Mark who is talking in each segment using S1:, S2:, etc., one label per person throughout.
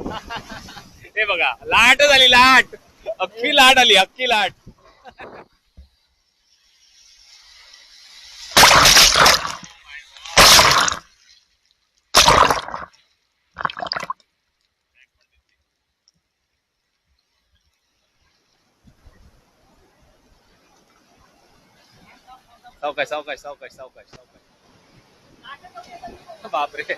S1: हे बघा, लाट झाली, लाट. अख्खी लाट आली, अख्खी लाट. सावकाश सावकाश सावकाश सावकाश सावकाश. बापरे.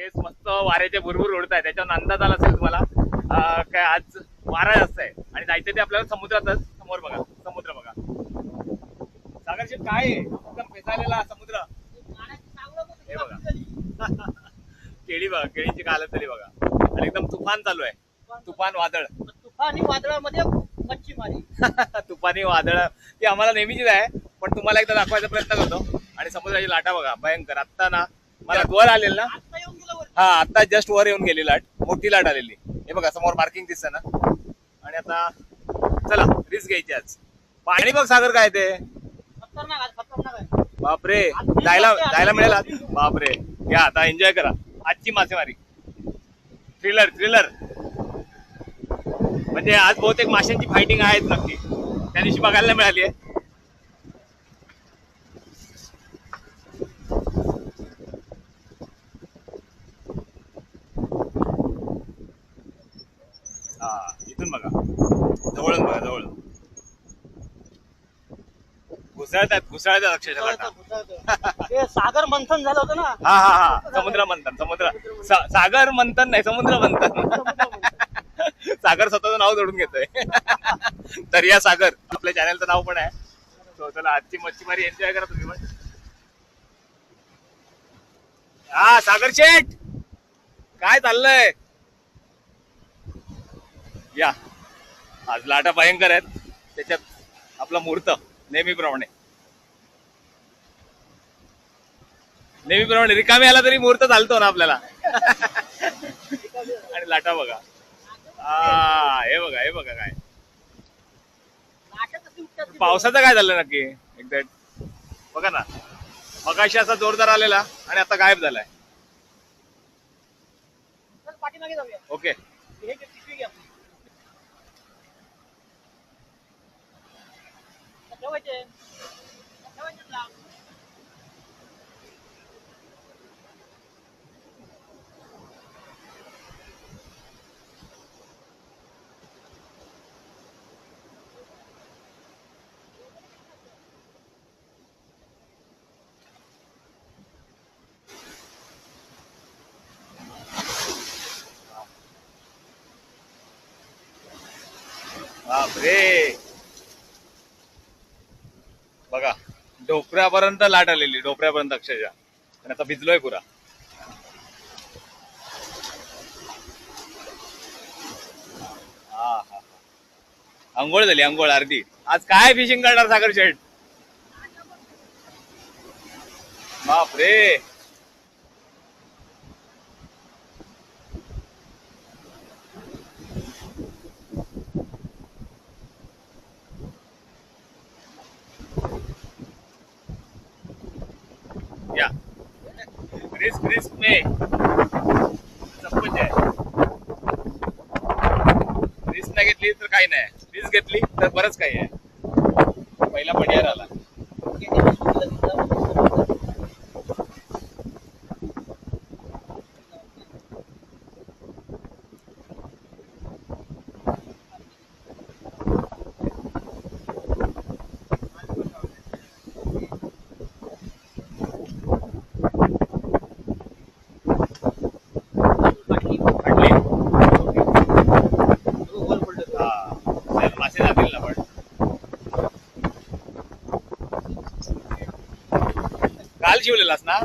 S1: केस मस्त वाऱ्याचे भुरभुर उडत आहे त्याच्यावर अंदाज आला असेल तुम्हाला. काय आज वारा जास्त आहे. आणि जायचं ते आपल्याला समुद्रातच समोर बघा समुद्र बघा. सागरशी काय आहे? एकदम फेसाळलेला समुद्र. हे बघा. केळी बघा केळीची कालत झाली बघा. आणि एकदम तुफान चालू आहे. तुफान वादळ.
S2: तुफानी वादळामध्ये मच्छीमारी.
S1: तुफानी वादळ. ती आम्हाला नेहमीचीच आहे पण तुम्हाला एकदा दाखवायचा प्रयत्न करतो. आणि समुद्राची लाटा बघा भयंकर. आत्ता ना मला वर आलेल ना. हा आता जस्ट वर येऊन गेली लाट. मोठी लाट आलेली. हे बघा समोर मार्किंग दिसतं ना. आणि आता चला रिस्क घ्यायची आज. पाणी बघ सागर काय ते. बापरे. जायला जायला मिळेल आज? बापरे. घ्या आता एन्जॉय करा. आजची मासेमारी. थ्रिलर थ्रिलर म्हणजे आज बहुतेक माशांची फायटिंग आहेत नक्की. त्या दिवशी बघायला मिळाली आहे. हा इथून बघा. जवळून बघा जवळ घुसळतात घुसळतात अक्षरशः
S2: सागर मंथन झालं होतं ना?
S1: हा हा हा. समुद्र मंथन समुद्र. सा- सागर मंथन नाही समुद्र मंथन. सागर स्वतःचं नाव जोडून घेतोय. दर्या सागर आपल्या चॅनलचं नाव पण आहे. So, चला आजची मच्छीमारी एन्जॉय करा तुम्ही पण. हा सागर शेठ! काय चाललंय? या. आज लाटा भयंकर आहेत. त्याच्यात आपला मुहूर्त नेहमीप्रमाणे नेहमीप्रमाणे रिकामी आला तरी मुहूर्त चालतो ना आपल्याला. आणि लाटा बघा. हा हे बघा हे बघा काय. पावसाचं काय झालं नक्की? एकदा बघा ना. मगाशी असा जोरदार आलेला आणि आता गायब झालाय. ओके. बापरे. बघा डोपऱ्यापर्यंत लाट आलेली डोपऱ्यापर्यंत अक्षरशः. आणि आता भिजलोय पुरा. हा हा अंघोळ झाली अंघोळ अर्धी. आज काय फिशिंग करणार सागर शेठ? बापरे या रिस्क रिस्क नाही सब आहे रिस्क नाही घेतली तर काही नाही. रिस्क घेतली तर बरंच काही आहे. काल शिवलेलास ना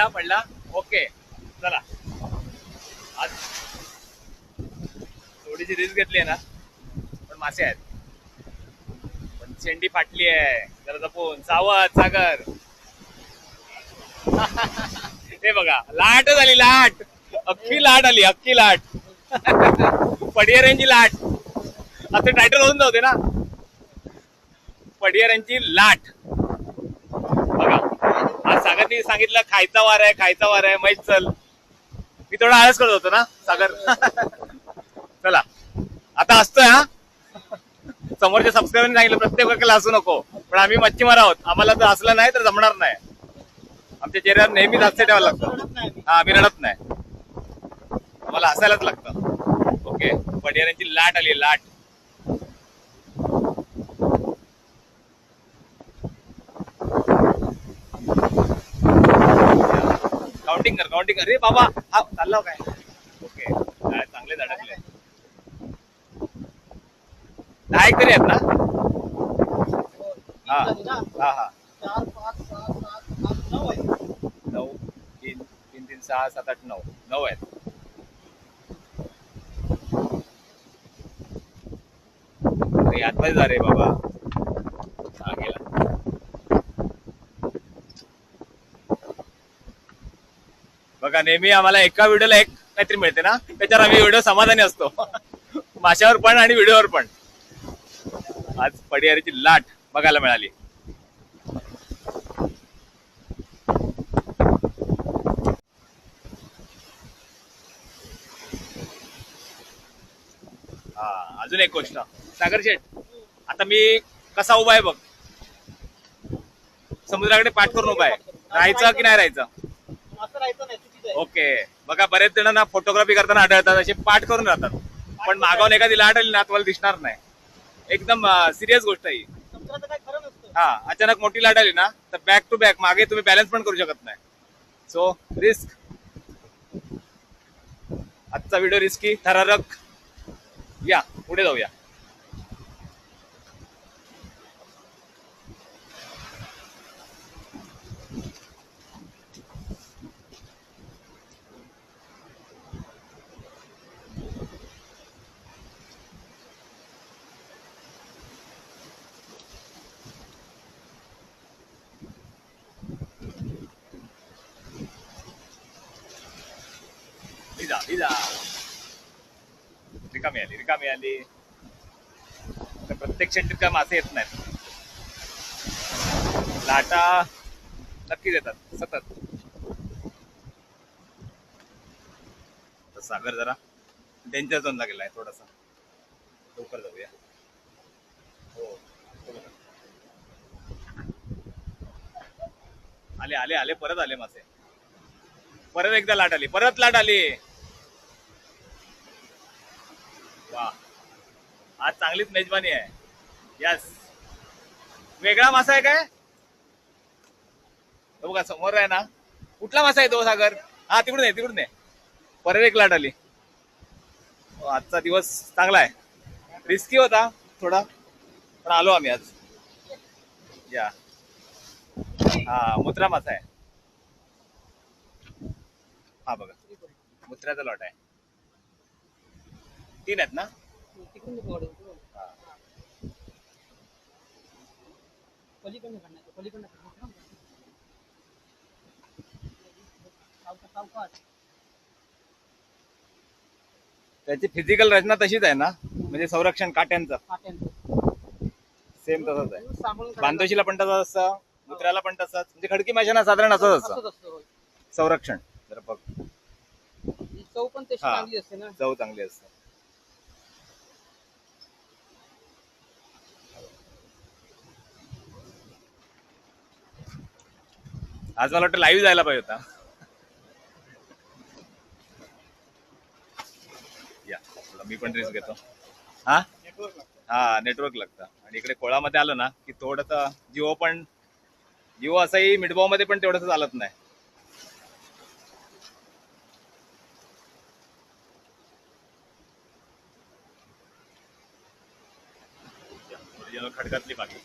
S1: पडला पडला. ओके. चला. आज थोडीशी रिस्क घेतली आहे ना पण मासे आहेत. पण शेंडी फाटली आहे. जरा जपून. सावध सागर. हे बघा लाट झाली लाट. अख्खी लाट आली अख्खी लाट. पडियारांची लाट. असं टायटल होऊन जाऊ दे ना. पडियारांची लाट. आज सागरनी सांगितलं खायचा वार आहे खायचा वार आहे माहीत चल. मी थोडा आळस करत होतो ना सागर. चला. आता असतोय हा. समोरच्या सबस्क्रायबरने सांगितलं प्रत्येक वेळेला हसू नको. पण आम्ही मच्छीमार आहोत. आम्हाला जर हसलं नाही तर जमणार नाही. आमच्या चेहऱ्यावर नेहमीच हास्य ठेवावं लागतं. हा आम्ही रडत नाही. आम्हाला हसायलाच लागतं. ओके? पडियाऱ्यांची लाट आली लाट. काउंटिंग कर काउंटिंग कर. रे बाबा हा चालला काय? ओके काय चांगले धडकले. दहा एक तरी आहेत ना?
S2: हा
S1: हा हा.
S2: नऊ
S1: नऊ तीन तीन तीन सहा सात आठ नऊ. नऊ आहेत. अरे आतमध्ये जा रे बाबा. हा गेला. बघा नेहमी आम्हाला एका व्हिडिओला एक काहीतरी मिळते ना त्याच्यावर आम्ही व्हिडिओ समाधानी असतो. माशावर पण आणि व्हिडिओवर पण. आज पडियारीची लाट बघायला मिळाली. हा अजून एक गोष्ट. सागर शेठ आता मी कसा उभा आहे बघ. समुद्राकडे पाठ करून उभा आहे. राहायचं की नाही राहायचं?
S2: असं राहायचं नाही.
S1: ओके. बघा बरेच जणांना फोटोग्राफी करताना आढळतात असे पाठ करून राहतात. पण मागावून एखादी लाट आली ना तुम्हाला दिसणार नाही. एकदम सिरियस गोष्ट आहे ही. हा अचानक मोठी लाट आली ना तर बॅक टू बॅक मागे तुम्ही बॅलन्स पण करू शकत नाही. सो रिस्क आजचा व्हिडिओ रिस्की थरारक. या पुढे जाऊया. आली तर प्रत्येक शेंटीत काय मासे येत नाहीत. लाटा नक्कीच येतात सतत. तर सागर जरा डेंजर झोनला आहे थोडासा. लवकर जाऊया. हो, हो. आले आले आले परत आले मासे. परत एकदा लाट आली परत लाट आली. वा. आज चांगलीच मेजबानी आहे. यस वेगळा मासा आहे काय? बघा समोर आहे ना. कुठला मासा आहे तो सागर? हा तिकडून आहे तिकडून आहे परवेक लाट आली. हो, आजचा दिवस चांगला आहे. रिस्की होता थोडा. पण आलो आम्ही आज. या. हा मुत्रा मासा आहे. हा बघा. मुत्र्याचा लॉट आहे. तीन आहेत ना?
S2: तिकडून नको वाढवू. पलीकडनं काढण्याचं पलीकडनं काढण्याचं. सावकाश सावकाश
S1: त्याची फिजिकल रचना तशीच आहे ना? म्हणजे संरक्षण काट्यांचं. सेम तसंच आहे. बांधोशीला पण तसंच असतं मुत्र्याला पण तसंच. म्हणजे खडकी माशांना साधारण असंच असतं. संरक्षण. जर बघ.
S2: ही चव पण तशी. चांगली असते ना?
S1: चव चांगली असते. आज मला वाटतं लाईव्ह जायला पाहिजे होता. या मी पण रिस्क घेतो. हा? हा नेटवर्क लागतं. आणि इकडे कोळामध्ये आलं ना की थोडस जिओ पण जिओ असंही मिडबावमध्ये पण तेवढस चालत नाही. खडकातली बाकी.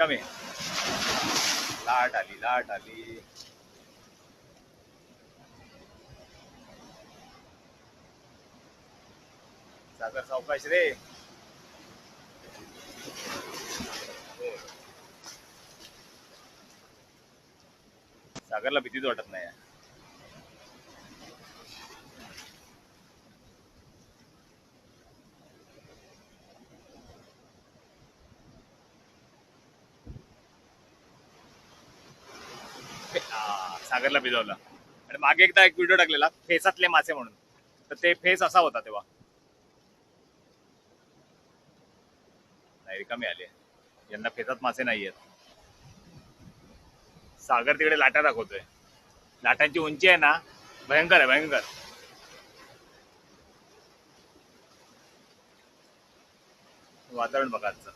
S1: कमी लाट आली लाट आली. सागर सावकाश रे. सागरला भीतीच वाटत नाही आ, सागरला भिजवला. आणि मागे एकदा एक व्हिडिओ टाकलेला फेसातले मासे म्हणून. तर ते फेस असा होता तेव्हा. नाही रिकामी आले यांना फेसात मासे नाही आहेत. सागर तिकडे लाटा दाखवतोय. लाटांची उंची आहे ना भयंकर आहे भयंकर. वातावरण बघा आजचं.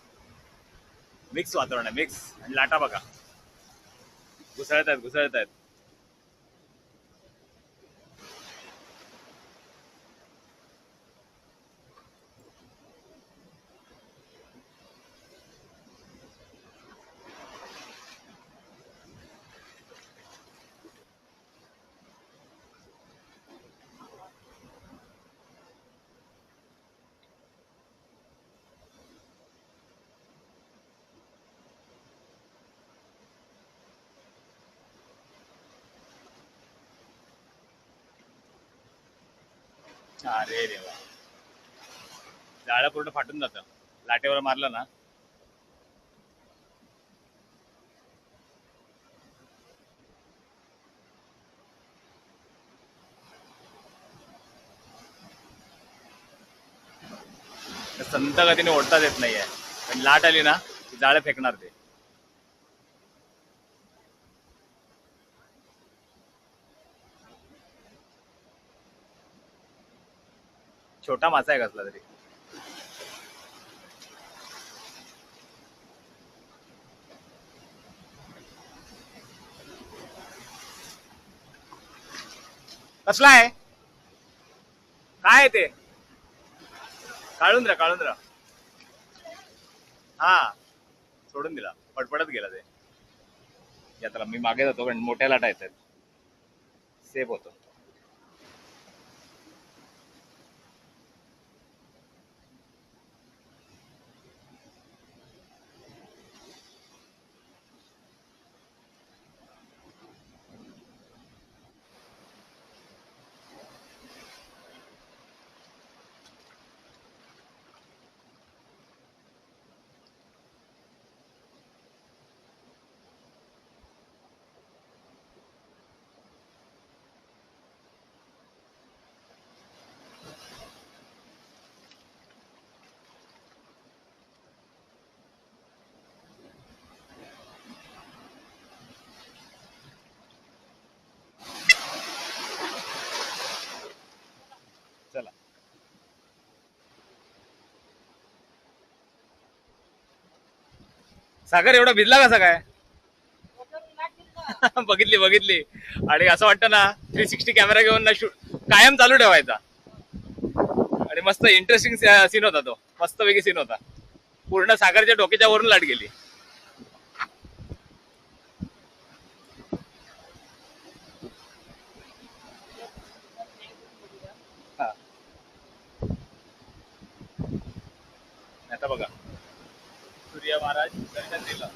S1: मिक्स वातावरण आहे मिक्स आणि लाटा बघा. घुसळत आहेत घुसळत आहेत. अरे देवा जाळं पूर्ण फाटून जातं. लाटेवर मारलं ना. संत गतीने ओढताच येत नाहीये. पण लाट आली ना जाळं फेकणार ते. छोटा मासा आहे कसला तरी. कसला आहे? काय आहे ते? काळून द्या काळून रा हा सोडून दिला. पडपडत गेला ते. यात्रा मी मागे जातो कारण मोठ्या लाटा येतात. सेफ होतो. सागर एवढा भिजला कसा काय? बघितली बघितली. आणि असं वाटतं ना थ्री सिक्स्टी कॅमेरा घेऊन ना शूट कायम चालू ठेवायचा. आणि मस्त इंटरेस्टिंग सीन होता तो. मस्त वेगळी सीन होता. पूर्ण सागरच्या डोक्याच्या वरून लाट गेली हा. आता बघा सूर्य महाराज दर्शन दिलं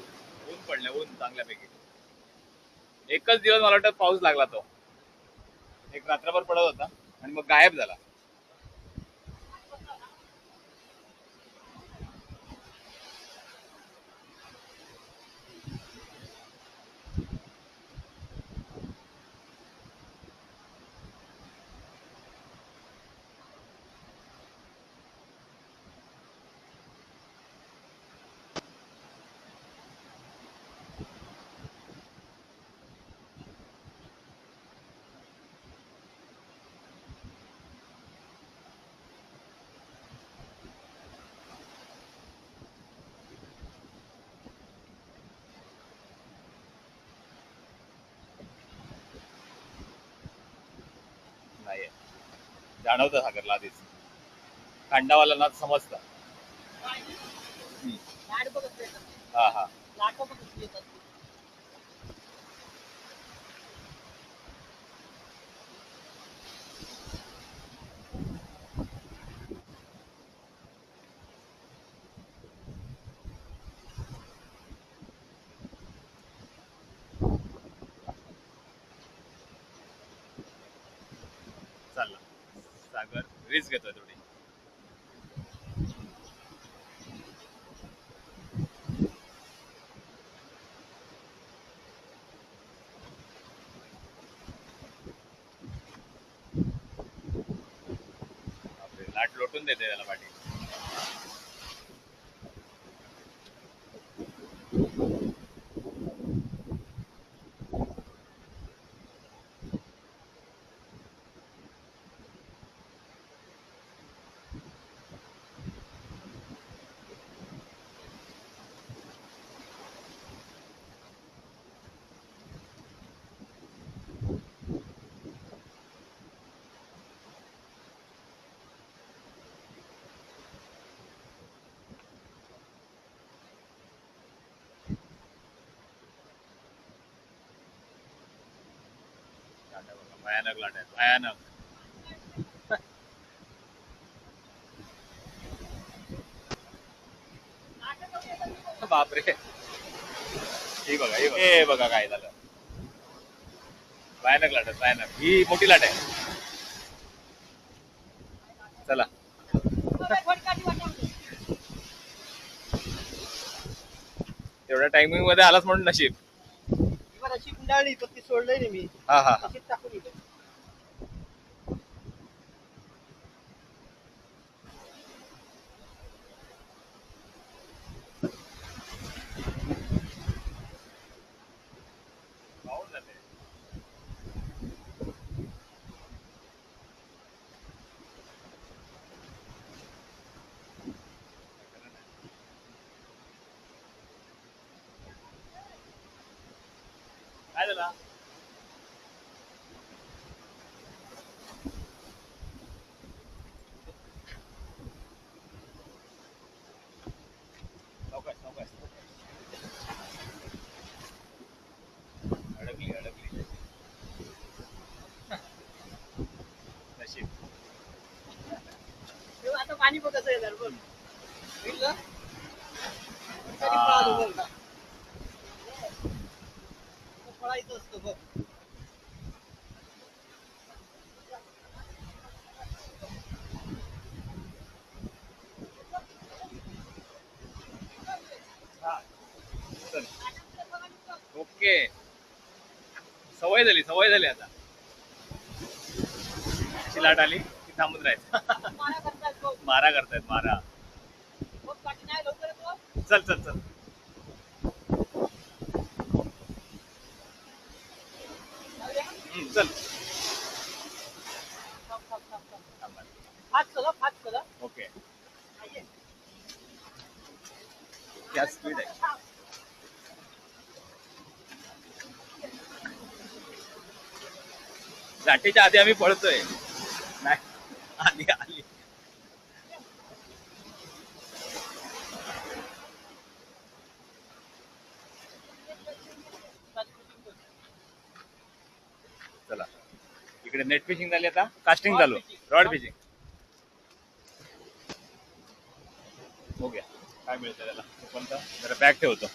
S1: ऊन पडलं ऊन चांगल्यापैकी एकच दिवस मला वाटतं पाऊस लागला तो. एक रात्रभर पडत होता आणि मग गायब झाला नाही जाणवतं सागरला आधीच. खंडावाला ना समजतं.
S2: लाट बघत नाही.
S1: हा हा. सागर रिस्क घेतोय थोडी लाट लोटून देते त्याला पाठी. भयानक लाट आहेत भयानक. बापरे. हे बघा बघा. हे बघा काय झालं. भयानक लाट आहे भयानक. ही मोठी लाट आहे. चला. तेवढ्या टायमिंगमध्ये आलाच म्हणून नशीब.
S2: बरं अशी गुंडाळली पण ती सोडलंय नाही मी.
S1: हा हा
S2: टाकून इथे
S1: पाहून जाते काय झाला सावकाश सावकाश अडकली अडकली नशीब
S2: तेव्हा आता पाणी बघ कसं येणार बघ बघितलं? तरी
S1: हा.
S2: पळालो बघ ना. तो पळायचं असतं बघ
S1: हा. चल. ओके सवय झाली सवय झाली आता अशी लाट आली की थांबून राहायचं
S2: मारा करतात बघ.
S1: मारा करतायत मारा.
S2: पाठी नाही लवकर
S1: चल चल. चल चल. ओके. क्या स्पीड आहे? लाटेच्या आधी आम्ही पळतोय. नाही आली आली इकडे नेट फिशिंग झाली आता. कास्टिंग चालू रॉड फिशिंग बघूया. काय मिळतं त्याला. कोणता? जरा बॅग ठेवतो.